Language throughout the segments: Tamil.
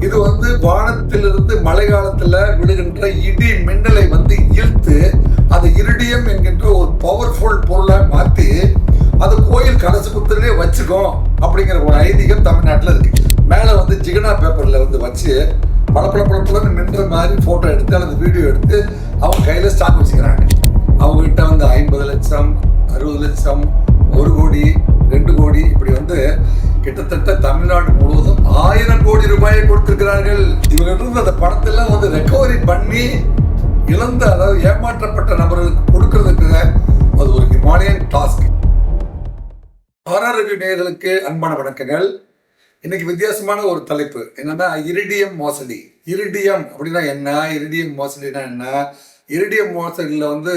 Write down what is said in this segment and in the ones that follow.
இது வந்து வானத்திலிருந்து மழை காலத்துல விழுகின்ற இடி மின்னலை வந்து இழுத்து அது இருடியம் என்கின்ற ஒரு பவர்ஃபுல் பொருளை மாத்தி அது கோயில் கடைசி குத்திலே வச்சுக்கோம் அப்படிங்கிற ஒரு ஐதீகம் தமிழ்நாட்டில் இருக்கு. மேலே வந்து ஜிகனா பேப்பர்ல வந்து வச்சு பளப்பள பல நின்ற மாதிரி போட்டோ எடுத்து அல்லது வீடியோ எடுத்து அவங்க கையில ஸ்டாக் வச்சுக்கிறாங்க. அவங்க கிட்ட வந்து ஐம்பது லட்சம் அறுபது லட்சம் கொடுத்திருக்கிறார்கள். இவங்க இருந்து அந்த பணத்தெல்லாம் வந்து ரெக்கவரி பண்ணி இழந்த அதாவது ஏமாற்றப்பட்ட நபர்களுக்கு கொடுக்கறதுக்கு அது ஒரு ஹிமாலயன் டாஸ்க் ஹாரர் நேர்களுக்கு அன்பான வணக்கங்கள். இன்னைக்கு வித்தியாசமான ஒரு தலைப்பு. என்னன்னா இரிடியம் மோசடி. இரிடியம் அப்படின்னா என்ன? இரிடியம் மோசடினா என்ன? இரிடியம் மோசடியில் வந்து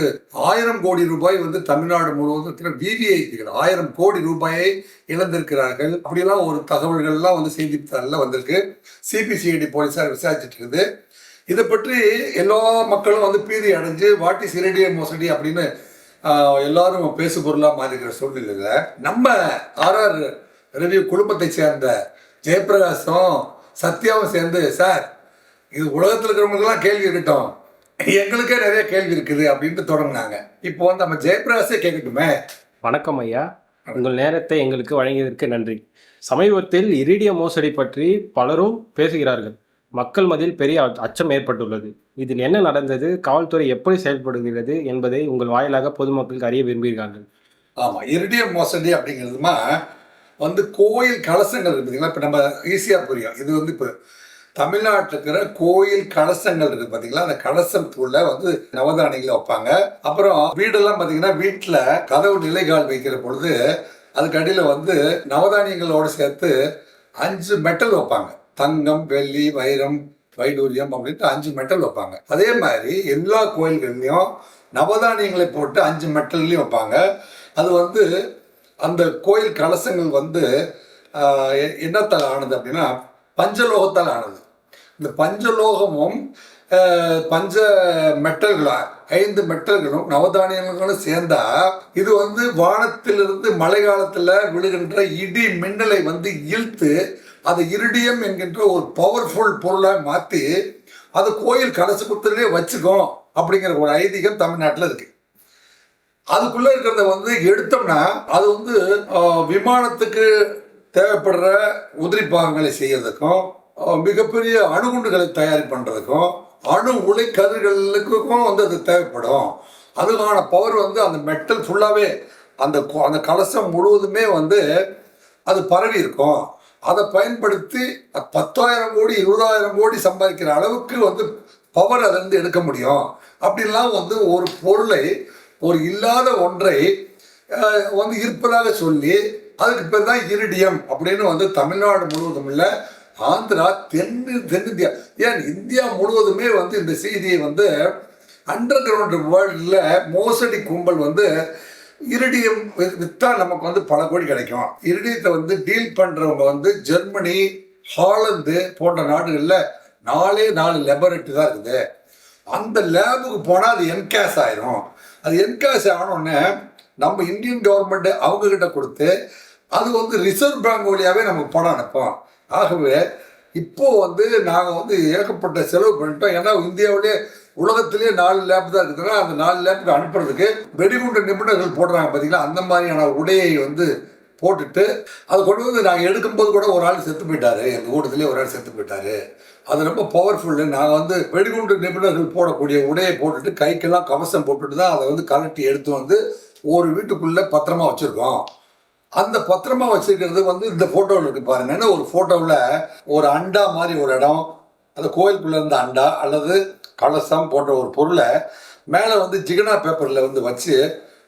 ஆயிரம் கோடி ரூபாய் வந்து தமிழ்நாடு முழுவதும் இருக்கிற விவிஐபிகள் ஆயிரம் கோடி ரூபாயை இழந்திருக்கிறார்கள். அப்படிலாம் ஒரு தகவல்கள்லாம் வந்து செய்தித்தாளில் வந்திருக்கு. சிபிசிஐடி போலீஸார் விசாரிச்சுட்டு இருக்குது இதை பற்றி எல்லா மக்களும் வந்து பீதி அடைஞ்சு வாட் இஸ் இரிடியம் மோசடி? அப்படின்னு எல்லாரும் பேசு பொருளாக மாறிக்கிற சூழ்நிலையில் நம்ம ஆர்ஆர் ரிவ்யூ குடும்பத்தை சேர்ந்த ஜெயபிரகாஷும் சத்யாவும் சேர்ந்து சார் இது உலகத்தில் இருக்கிறவங்களுக்கெல்லாம் கேள்வி இருக்கட்டும். எங்களுக்கே நிறைய கேள்வி இருக்குது அப்படின்ட்டு தொடங்கினாங்க. இப்போ வந்து நம்ம ஜெயபிரகாஷே கேட்கட்டுமே. வணக்கம் ஐயா. உங்கள் நேரத்தை எங்களுக்கு வழங்கியதற்கு நன்றி. சமீபத்தில் இரிடியம் மோசடி பற்றி பலரும் பேசுகிறார்கள். மக்கள் மத்தியில் பெரிய அச்ச- அச்சம் ஏற்பட்டுள்ளது. இதில் என்ன நடந்தது? காவல்துறை எப்படி செயல்படுகிறது என்பதை உங்கள் வாயிலாக பொதுமக்களுக்கு அறிய விரும்புகிறார்கள். ஆமாம் இரிடியம் மோசடி அப்படிங்கிறதுமா வந்து கோயில் கலசங்கள் இருக்கு பார்த்தீங்களா இப்போ நம்ம ஈஸியாக புரியும். இது வந்து இப்போ தமிழ்நாட்டில் இருக்கிற கோயில் கலசங்கள் இருக்கு பார்த்தீங்களா அந்த கலசத்துக்குள்ள வந்து நவதானிகளை வைப்பாங்க. அப்புறம் வீடெல்லாம் பார்த்தீங்கன்னா வீட்டில் கதவு நிலைகால் வைக்கிற பொழுது அதுக்கு அடியில் வந்து நவதானியங்களோடு சேர்த்து அஞ்சு மெட்டல் வைப்பாங்க. தங்கம் வெள்ளி வைரம் வைடூரியம் அப்படின்ட்டு அஞ்சு மெட்டல் வைப்பாங்க. அதே மாதிரி எல்லா கோயில்கள்லையும் நவதானியங்களை போட்டு அஞ்சு மெட்டல்லையும் வைப்பாங்க. அது வந்து அந்த கோயில் கலசங்கள் வந்து என்னத்தால் ஆனது அப்படின்னா பஞ்சலோகத்தால் ஆனது. இந்த பஞ்சலோகமும் பஞ்ச மெட்டல்களா ஐந்து மெட்டல்களும் நவதானியங்களும் சேர்ந்தா இது வந்து வானத்திலிருந்து மழை காலத்தில் விழுகின்ற இடி மின்னலை வந்து இழுத்து அதை இருடியம் என்கின்ற ஒரு பவர்ஃபுல் பொருளை மாற்றி அது கோயில் கலச குத்திலே வச்சுக்கும் அப்படிங்கிற ஒரு ஐதீகம் தமிழ்நாட்டில் இருக்குது அதுக்குள்ள இருக்கிறத வந்து எடுத்தோம்னா அது வந்து விமானத்துக்கு தேவைப்படுற உதிரி பாகங்களை செய்யறதுக்கும் மிகப்பெரிய அணுகுண்டுகளை தயார் பண்றதுக்கும் அணு உலை கதிர்களுக்கும் வந்து அது தேவைப்படும். அதுக்கான பவர் வந்து அந்த மெட்டல் ஃபுல்லாகவே அந்த கொ- அந்த கலசம் முழுவதுமே வந்து அது பரவி இருக்கும். அதை பயன்படுத்தி பத்தாயிரம் கோடி இருபதாயிரம் கோடி சம்பாதிக்கிற அளவுக்கு வந்து பவர் அதிலிருந்து எடுக்க முடியும். அப்படின்லாம் வந்து ஒரு பொருளை ஒரு இல்லாத ஒன்றை வந்து இருப்பதாக சொல்லி அதுக்கு பேர் தான் இருடியம் அப்படின்னு வந்து தமிழ்நாடு முழுவதும் இல்லை ஆந்திரா தென் தென்னிந்தியா. ஏன் இந்தியா முழுவதுமே வந்து இந்த செய்தியை வந்து அண்டர் கிரவுண்ட் வேர்ல்டில் மோசடி கும்பல் வந்து இருடியம் வி- வித்தா நமக்கு வந்து பல கோடி கிடைக்கும். இருடியத்தை வந்து டீல் பண்ணுறவங்க வந்து ஜெர்மனி ஹாலந்து போன்ற நாடுகளில் நாலே நாலு லெபரட்டரி தான் இருக்குது. அந்த லேபுக்கு போனால் அது என்கேஸ் ஆயிரும். அது என்கேஸ் ஆனோடனே நம்ம இந்தியன் கவர்மெண்ட் அவங்க கிட்ட கொடுத்து அது வந்து ரிசர்வ் பேங்க் வழியாகவே நமக்கு பணம் அனுப்போம் ஆகவே இப்போ வந்து நாங்கள் வந்து ஏகப்பட்ட செலவு பண்ணிட்டோம். ஏன்னா இந்தியாவிலே உலகத்திலேயே நாலு லேப் தான் இருக்குதுன்னா அந்த நாலு லேப்புக்கு அனுப்புறதுக்கு வெடிகுண்டு நிபுணர்கள் போடுறாங்க பார்த்தீங்களா அந்த மாதிரியான உடையை வந்து போட்டுட்டு அதை கொண்டு வந்து நாங்கள் எடுக்கும்போது கூட ஒரு ஆள் செத்து போயிட்டாரு. எங்கள் கூட்டத்திலே ஒரு ஆள் செத்து போயிட்டாரு. அது ரொம்ப பவர்ஃபுல்லு நாங்கள் வந்து வெடிகுண்டு நிபுணர்கள் போடக்கூடிய உடையை போட்டுட்டு கைக்கெல்லாம் கவசம் போட்டுட்டு தான் அதை வந்து கலட்டி எடுத்து வந்து ஒரு வீட்டுக்குள்ளே பத்திரமா வச்சுருக்கோம். அந்த பத்திரமா வச்சுருக்கிறது வந்து இந்த ஃபோட்டோவில் இருக்கு பாருங்க. என்ன ஒரு ஃபோட்டோவில் ஒரு அண்டா மாதிரி ஒரு இடம். அந்த கோயிலுக்குள்ளே இருந்த அண்டா அல்லது கலசம் போன்ற ஒரு பொருளை மேலே வந்து ஜிகனா பேப்பரில் வந்து வச்சு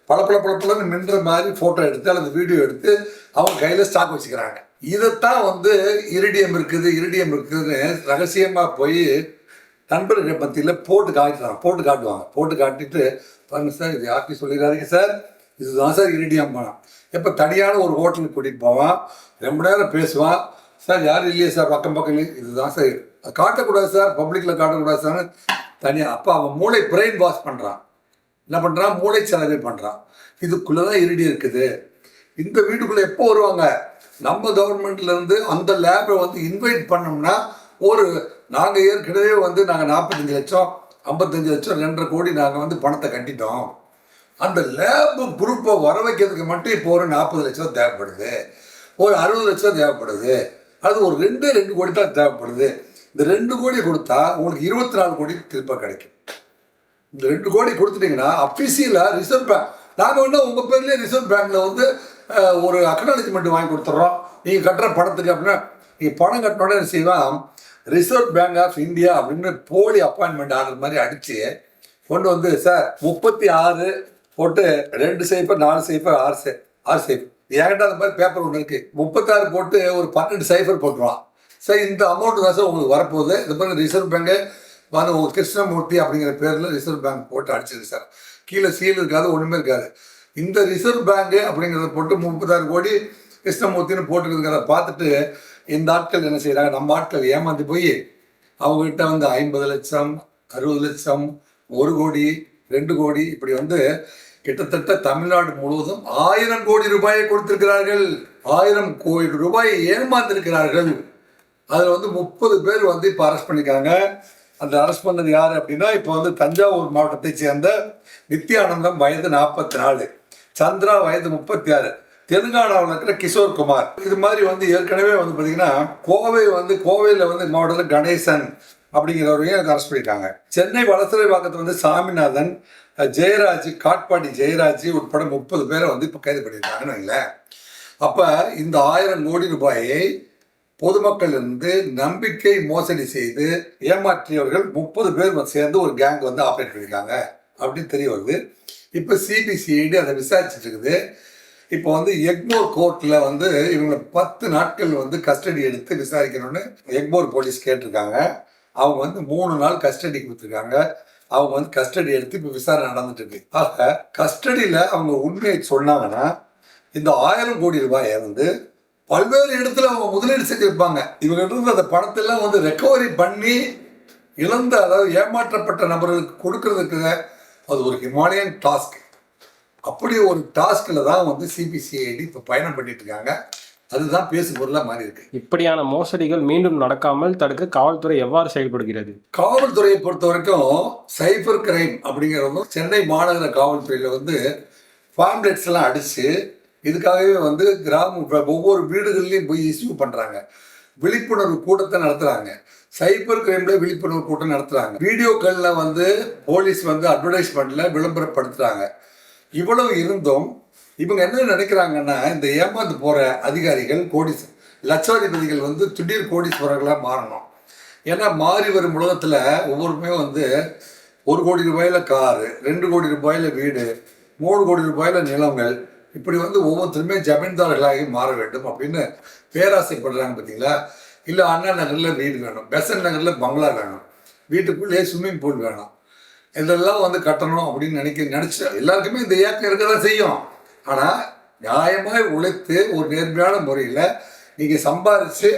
பளபள பளபளன்னு மின்ற மாதிரி ஃபோட்டோ எடுத்து அல்லது வீடியோ எடுத்து அவங்க கையில் ஸ்டாக் வச்சுக்கிறாங்க. இதைத்தான் வந்து இரிடியம் இருக்குது இரிடியம் இருக்குதுன்னு ரகசியமாக போய் நண்பர்கள் மத்தியில் போட்டு காட்டுறாங்க போட்டு காட்டுவாங்க. போட்டு காட்டிட்டு பாருங்க சார் இது யார்கிட்டையும் சொல்லிடாதீங்க சார்? இதுதான் சார் இரிடியம் பணம். எப்போ தனியான ஒரு ஹோட்டலுக்கு கூட்டிகிட்டு போவான் ரொம்ப நேரம் பேசுவான். சார் யாரும் இல்லையே சார் பக்கம் பக்கம். இல்லையே இதுதான் சார். காட்டக்கூடாது சார் பப்ளிக்கில் காட்டக்கூடாது சார். தனியாக அப்போ அவன் மூளை பிரெயின் வாஷ் பண்ணுறான் என்ன பண்ணுறான் மூளை செலவே பண்ணுறான் இதுக்குள்ளே தான் இருடி இருக்குது. இந்த வீட்டுக்குள்ளே எப்போ வருவாங்க? நம்ம கவர்மெண்ட்லேருந்து அந்த லேபை வந்து இன்வைட் பண்ணோம்னா ஒரு நாங்கள் ஏற்கனவே வந்து நாங்கள் நாற்பத்தஞ்சு லட்சம் ஐம்பத்தஞ்சு லட்சம் ரெண்டரை கோடி நாங்கள் வந்து பணத்தை கட்டிட்டோம். அந்த லேப் குரூப்பை வர வைக்கிறதுக்கு மட்டும் இப்போ ஒரு நாற்பது லட்சம் தேவைப்படுது. ஒரு அறுபது லட்சம் தேவைப்படுது. அது ஒரு ரெண்டு ரெண்டு கோடி தான் தேவைப்படுது. இந்த ரெண்டு கோடி கொடுத்தா உங்களுக்கு இருபத்தி நாலு கோடி திருப்ப கிடைக்கும். இந்த ரெண்டு கோடி கொடுத்துட்டீங்கன்னா அஃபிஷியலாக ரிசர்வ் பேங்க் நாங்கள் வேணா உங்கள் பேர்லேயே ரிசர்வ் பேங்க்கில் வந்து ஒரு அக்னாலஜ்மெண்ட் வாங்கி கொடுத்துட்றோம் நீங்கள் கட்டுற பணத்துக்கு அப்படின்னா நீங்கள் பணம் கட்டினோட செய்வான்? ரிசர்வ் பேங்க் ஆஃப் இந்தியா அப்படின்னு போலி அப்பாயின்மெண்ட் ஆர்டர் மாதிரி அடித்து கொண்டு வந்து சார் முப்பத்தி ஆறு போட்டு ரெண்டு சைஃபர் நாலு சைஃபர் ஆறு சை ஆறு சைஃபர் என்கிட்ட அந்த மாதிரி பேப்பர் ஒன்று இருக்குது முப்பத்தாறு போட்டு ஒரு பன்னெண்டு சைஃபர் போட்டுருவான். சார் இந்த அமௌண்ட் தான் சார் உங்களுக்கு வரப்போகுது. இந்த மாதிரி ரிசர்வ் பேங்க்கு வந்து உங்கள் கிருஷ்ணமூர்த்தி அப்படிங்கிற பேரில் ரிசர்வ் பேங்க் போட்டு அடிச்சிருக்கு சார். கீழே சீல் இருக்காது ஒன்றுமே இருக்காது. இந்த ரிசர்வ் பேங்க் அப்படிங்கிறத போட்டு முப்பத்தாறு கோடி கிருஷ்ணமூர்த்தின்னு போட்டுருக்குங்கிறத பார்த்துட்டு இந்த ஆட்கள் என்ன செய்கிறாங்க நம்ம ஆட்கள் ஏமாந்து போய் அவங்ககிட்ட வந்து ஐம்பது லட்சம் அறுபது லட்சம் ஒரு கோடி ரெண்டு கோடி இப்படி வந்து கிட்டத்தட்ட தமிழ்நாடு முழுவதும் ஆயிரம் கோடி ரூபாயை கொடுத்திருக்கிறார்கள். ஆயிரம் கோடி ரூபாயை ஏமாந்திருக்கிறார்கள். அதில் வந்து முப்பது பேர் வந்து இப்போ அரெஸ்ட் பண்ணியிருக்காங்க அந்த அரெஸ்ட் பண்ணது யார் அப்படின்னா இப்போ வந்து தஞ்சாவூர் மாவட்டத்தை சேர்ந்த நித்யானந்தம் வயது நாற்பத்தி நாலு. சந்திரா வயது முப்பத்தி ஆறு. தெலுங்கானாவில் இருக்கிற கிஷோர் குமார். இது மாதிரி வந்து ஏற்கனவே வந்து பார்த்தீங்கன்னா கோவை வந்து கோவையில் வந்து மாவட்டத்தில் கணேசன் அப்படிங்கிறவரையும் அரெஸ்ட் பண்ணியிருக்காங்க சென்னை வளசரை பக்கத்தில் வந்து சாமிநாதன் ஜெயராஜ் காட்பாடி ஜெயராஜ் உட்பட முப்பது பேரை வந்து இப்போ கைது பண்ணியிருக்காங்கன்னு வைங்களேன். அப்போ இந்த ஆயிரம் கோடி ரூபாயை பொதுமக்கள் இருந்து நம்பிக்கை மோசடி செய்து ஏமாற்றியவர்கள் முப்பது பேர் வந்து சேர்ந்து ஒரு கேங் வந்து ஆப்ரேட் பண்ணியிருக்காங்க. அப்படின்னு தெரிய வருது. இப்போ சிபிசிஐடி அதை விசாரிச்சுட்டு இருக்குது இப்போ வந்து எக்மோர் கோர்ட்டில் வந்து இவங்களை பத்து நாட்கள் வந்து கஸ்டடி எடுத்து விசாரிக்கணும்னு எக்மோர் போலீஸ் கேட்டிருக்காங்க. அவங்க வந்து மூணு நாள் கஸ்டடி கொடுத்துருக்காங்க. அவங்க வந்து கஸ்டடி எடுத்து இப்போ விசாரணை நடந்துட்டு இருக்கு ஆக கஸ்டடியில் அவங்க உண்மையை சொன்னாங்கன்னா இந்த ஆயிரம் கோடி ரூபாயை வந்து பல்வேறு இடத்துல அவங்க முதலீடு செஞ்சிருப்பாங்க. இவங்க இருந்து அந்த பணத்தெல்லாம் வந்து ரெக்கவரி பண்ணி இழந்த அதாவது ஏமாற்றப்பட்ட நபர்களுக்கு கொடுக்கறதுக்கு அது ஒரு ஹிமாலயன் டாஸ்க். அப்படி ஒரு டாஸ்கில் தான் வந்து சிபிசிஐடி இப்போ பயணம் பண்ணிட்டு இருக்காங்க அதுதான் பேசு பொருளாக மாறி இருக்கு. இப்படியான மோசடிகள் மீண்டும் நடக்காமல் தடுக்க காவல்துறை எவ்வாறு செயல்படுகிறது? காவல்துறையை பொறுத்த வரைக்கும் சைபர் கிரைம் அப்படிங்கிறது சென்னை மாநகர காவல்துறையில் வந்து பாம்லெட்ஸ் எல்லாம் அடித்து இதுக்காகவே வந்து கிராம ஒவ்வொரு வீடுகள்லையும் போய் இஸ்யூ பண்ணுறாங்க விழிப்புணர்வு கூட்டத்தை நடத்துகிறாங்க சைபர் கிரைம்ல விழிப்புணர்வு கூட்டம் நடத்துகிறாங்க வீடியோக்களில் வந்து போலீஸ் வந்து அட்வர்டைஸ்மெண்ட்டில் விளம்பரப்படுத்துகிறாங்க இவ்வளவு இருந்தும் இவங்க என்ன நினைக்கிறாங்கன்னா இந்த ஏமாந்து போகிற அதிகாரிகள் கோடீஸ் லட்சாதிபதிகள் வந்து திடீர் கோடீஸ்வரர்களாக மாறணும். ஏன்னா மாறி வரும் உலகத்தில் ஒவ்வொருமே வந்து ஒரு கோடி ரூபாயில காரு ரெண்டு கோடி ரூபாயில் வீடு மூணு கோடி ரூபாயில நிலங்கள் இப்படி வந்து ஒவ்வொருத்தருமே ஜமீன்தார்களாகி மாற வேண்டும் அப்படின்னு பேராசைப்படுறாங்க பார்த்தீங்களா இல்லை அண்ணா நகரில் வீடு வேணும். பெசன் நகரில் பங்களா வேணும். வீட்டுக்குள்ளேயே ஸ்விம்மிங் பூல் வேணும். இதெல்லாம் வந்து கட்டணும் அப்படின்னு நினைக்க நினச்சி எல்லாருக்குமே இந்த இயக்கம் இருக்க தான் செய்யும். ஆனால் நியாயமாக உழைத்து ஒரு நேர்மையான முறையில் நீங்கள் சம்பாரித்து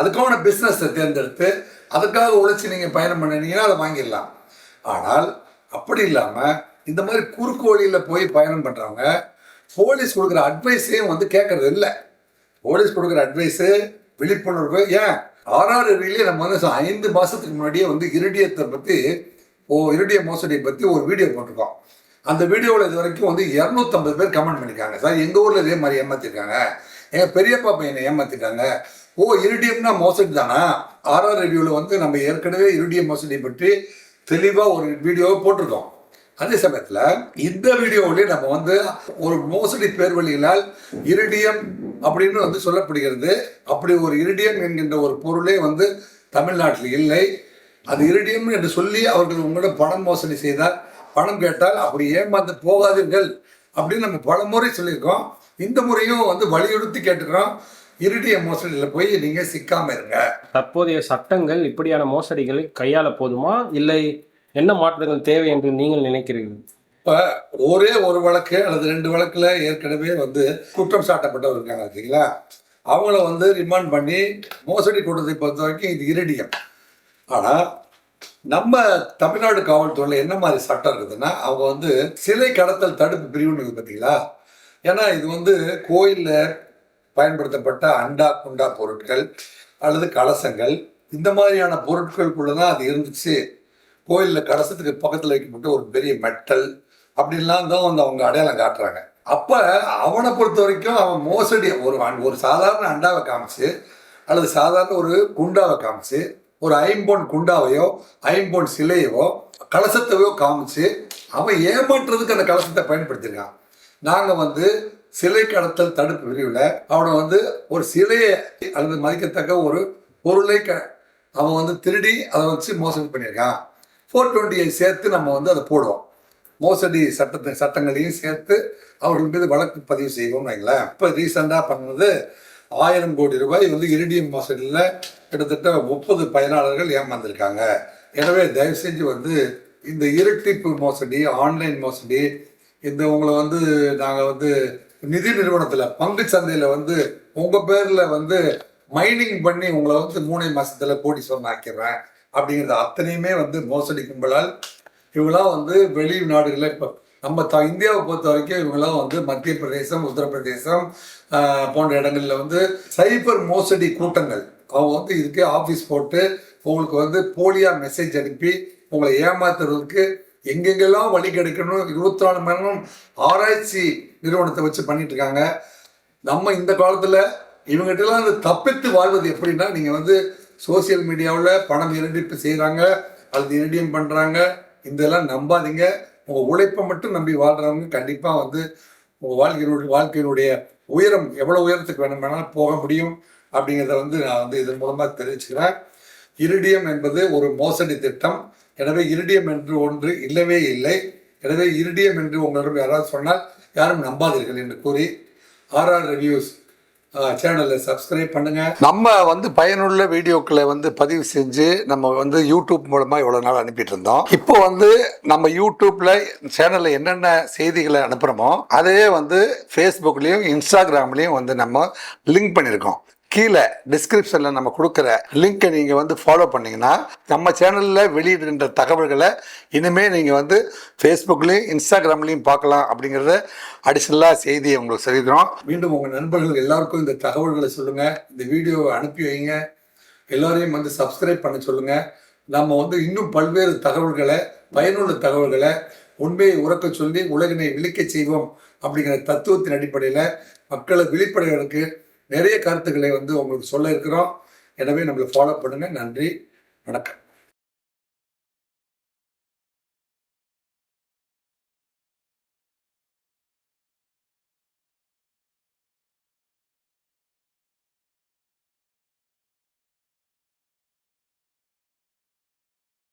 அதுக்கான பிஸ்னஸை தேர்ந்தெடுத்து அதுக்காக உழைச்சி நீங்கள் பயணம் பண்ணினீங்கன்னா அதை வாங்கிடலாம். ஆனால் அப்படி இல்லாமல் இந்த மாதிரி குறுக்கு வழியில் போய் பயணம் பண்ணுறவங்க போலீஸ் கொடுக்குற அட்வைஸையும் வந்து கேட்கறது இல்லை. போலீஸ் கொடுக்குற அட்வைஸு விழிப்புணர்வு. ஏன்? ஆர்ஆர்விலேயே நம்ம வந்து ஐந்து மாதத்துக்கு முன்னாடியே வந்து இருடியத்தை பற்றி ஓ இருடிய மோசடியை பற்றி ஒரு வீடியோ போட்டிருக்கோம். அந்த வீடியோவில் இது வரைக்கும் வந்து இரநூத்தம்பது பேர் கமெண்ட் பண்ணியிருக்காங்க. சார் எங்கள் ஊரில் இதே மாதிரி ஏமாத்திருக்காங்க. எங்கள் பெரியப்பா பையனை ஏமாற்றிட்டாங்க ஓ இருடியம்னா மோசடி தானா? ஆர்ஆர் ரிவ்யூவில் வந்து நம்ம ஏற்கனவே இருடிய மோசடி பற்றி தெளிவாக ஒரு வீடியோவை போட்டிருக்கோம். அதே சமயத்தில் இந்த வீடியோவிலே நம்ம வந்து ஒரு மோசடி பேர்வழிகளால் இரிடியம் அப்படின்னு வந்து சொல்லப்படுகிறது. அப்படி ஒரு இரிடியம் என்கின்ற ஒரு பொருளே வந்து தமிழ்நாட்டில் இல்லை. அது இரிடியம் என்று சொல்லி அவர்கள் உங்களிடம் பணம் மோசடி செய்தால் பணம் கேட்டால் அப்படி ஏமாந்து போகாதீர்கள் அப்படின்னு நம்ம பல முறை சொல்லியிருக்கோம். இந்த முறையும் வந்து வலியுறுத்தி கேட்டுக்கிறோம். இரிடிய மோசடியில் போய் நீங்கள் சிக்காமல் இருங்க. தற்போதைய சட்டங்கள் இப்படியான மோசடிகளை கையாள போதுமா? இல்லை என்ன மாற்றங்கள் தேவை என்று நீங்கள் நினைக்கிறீர்கள்? இப்போ ஒரே ஒரு வழக்கு அல்லது ரெண்டு வழக்கில் ஏற்கனவே வந்து குற்றம் சாட்டப்பட்டவர் இருக்காங்க சரிங்களா? அவங்கள வந்து ரிமாண்ட் பண்ணி மோசடி கூட்டத்தை பொறுத்த வரைக்கும் இது இரடியம். ஆனால் நம்ம தமிழ்நாடு காவல்துறையில் என்ன மாதிரி சட்டம் இருக்குதுன்னா அவங்க வந்து சிலை கடத்தல் தடுப்பு பிரிவுன்னு இருக்குது பார்த்தீங்களா ஏன்னா இது வந்து கோயிலில் பயன்படுத்தப்பட்ட அண்டா குண்டா பொருட்கள் அல்லது கலசங்கள் இந்த மாதிரியான பொருட்களுக்குள்ள தான் அது இருந்துச்சு. கோயிலில் கலசத்துக்கு பக்கத்தில் வைக்கப்பட்ட ஒரு பெரிய மெட்டல் அப்படின்லாம் தான் வந்து அவங்க அடையாளம் காட்டுறாங்க. அப்போ அவனை பொறுத்த வரைக்கும் அவன் மோசடி ஒரு ஒரு சாதாரண அண்டாவை காமிச்சு அல்லது சாதாரண ஒரு குண்டாவை காமிச்சு ஒரு ஐம்பொன் குண்டாவையோ ஐம்பொன் சிலையவோ கலசத்தையோ காமிச்சு அவன் ஏமாற்றுறதுக்கு அந்த கலசத்தை பயன்படுத்தியிருக்கான் நாங்கள் வந்து சிலை கடத்தல் தடுப்பு பிரிவில் அவனை வந்து ஒரு சிலையை அல்லது மதிக்கத்தக்க ஒரு பொருளை க அவன் வந்து திருடி அதை வச்சு மோசடி பண்ணியிருக்கான். ஃபோர் டுவெண்ட்டியை சேர்த்து நம்ம வந்து அதை போடுவோம் மோசடி சட்டத்தை சட்டங்களையும் சேர்த்து அவர்கள் மீது வழக்கு பதிவு செய்வோம் வைங்களேன். இப்போ ரீசெண்டாக பண்ணது ஆயிரம் கோடி ரூபாய் வந்து இரிடியம் மோசடியில் கிட்டத்தட்ட முப்பது பயனாளர்கள் ஏமாந்துருக்காங்க. எனவே தயவு செஞ்சு வந்து இந்த இரட்டிப்பு மோசடி ஆன்லைன் மோசடி இந்த உங்களை வந்து நாங்கள் வந்து நிதி நிறுவனத்தில் பங்கு சந்தையில் வந்து உங்கள் பேரில் வந்து மைனிங் பண்ணி உங்களை வந்து மூணு போட்டி சொன்ன ஆக்கிடுறேன். அப்படிங்கிறது அத்தனையுமே வந்து மோசடி கும்பலால் இவங்களாம் வந்து வெளி நாடுகளில் இப்போ நம்ம த இந்தியாவை பொறுத்த வரைக்கும் இவங்களாம் வந்து மத்திய பிரதேசம் உத்தரப்பிரதேசம் போன்ற இடங்களில் வந்து சைபர் மோசடி கூட்டங்கள். அவங்க வந்து இதுக்கே ஆஃபீஸ் போட்டு உங்களுக்கு வந்து போலியாக மெசேஜ் அனுப்பி உங்களை ஏமாத்துறதுக்கு எங்கெங்கெல்லாம் வழி கிடைக்கணும் இருபத்தி நாலு மணி நேரம் ஆராய்ச்சி நிறுவனத்தை வச்சு பண்ணிட்டு இருக்காங்க. நம்ம இந்த காலத்தில் இவங்ககிட்டலாம் வந்து தப்பித்து வாழ்வது எப்படின்னா நீங்கள் வந்து சோஷியல் மீடியாவில் பணம் இரண்டிப்பு செய்கிறாங்க அல்லது இரண்டியம் பண்ணுறாங்க இதெல்லாம் நம்பாதீங்க. உங்கள் உழைப்பை மட்டும் நம்பி வாழ்கிறவங்க கண்டிப்பாக வந்து உங்கள் வாழ்க்கையினுடைய வாழ்க்கையினுடைய உயரம் எவ்வளோ உயரத்துக்கு வேணும் வேணாலும் போக முடியும் அப்படிங்கிறத வந்து நான் வந்து இதன் மூலமாக தெரிவிச்சுக்கிறேன். இரிடியம் என்பது ஒரு மோசடி திட்டம். எனவே இரிடியம் என்று ஒன்று இல்லவே இல்லை. எனவே இரிடியம் என்று உங்களிடம் யாராவது சொன்னால் யாரும் நம்பாதீர்கள் என்று கூறி. RR reviews. சேனலை சப்ஸ்கிரைப் பண்ணுங்க. நம்ம வந்து பயனுள்ள வீடியோக்களை வந்து பதிவு செஞ்சு நம்ம வந்து யூடியூப் மூலமா இவ்வளவு நாள் அனுப்பிட்டு இருந்தோம். இப்போ வந்து நம்ம யூடியூப்ல சேனல்ல என்னென்ன செய்திகளை அனுப்புறோமோ அதையே வந்து ஃபேஸ்புக்லயும் இன்ஸ்டாகிராம்லயும் வந்து நம்ம லிங்க் பண்ணியிருக்கோம் கீழே டிஸ்கிரிப்ஷனில் நம்ம கொடுக்குற லிங்கை நீங்கள் வந்து ஃபாலோ பண்ணீங்கன்னா நம்ம சேனலில் வெளியிடுகின்ற தகவல்களை இனிமேல் நீங்கள் வந்து ஃபேஸ்புக்லேயும் இன்ஸ்டாகிராம்லேயும் பார்க்கலாம் அப்படிங்கிறத அடிஷ்னலாக செய்தியை உங்களுக்கு சொல்லிக்கிறோம் மீண்டும் உங்கள் நண்பர்கள் எல்லாருக்கும் இந்த தகவல்களை சொல்லுங்கள் இந்த வீடியோவை அனுப்பி வைங்க. எல்லோரையும் வந்து சப்ஸ்கிரைப் பண்ண சொல்லுங்கள் நம்ம வந்து இன்னும் பல்வேறு தகவல்களை பயனுள்ள தகவல்களை உண்மையை உறக்க சொல்லி உலகினை விழிக்கச் செய்வோம் அப்படிங்கிற தத்துவத்தின் அடிப்படையில் மக்களை விழிப்படைகளுக்கு நிறைய கருத்துக்களை வந்து உங்களுக்கு சொல்ல இருக்கிறோம். எனவே நம்மளை ஃபாலோ பண்ணுங்கள் நன்றி. வணக்கம்.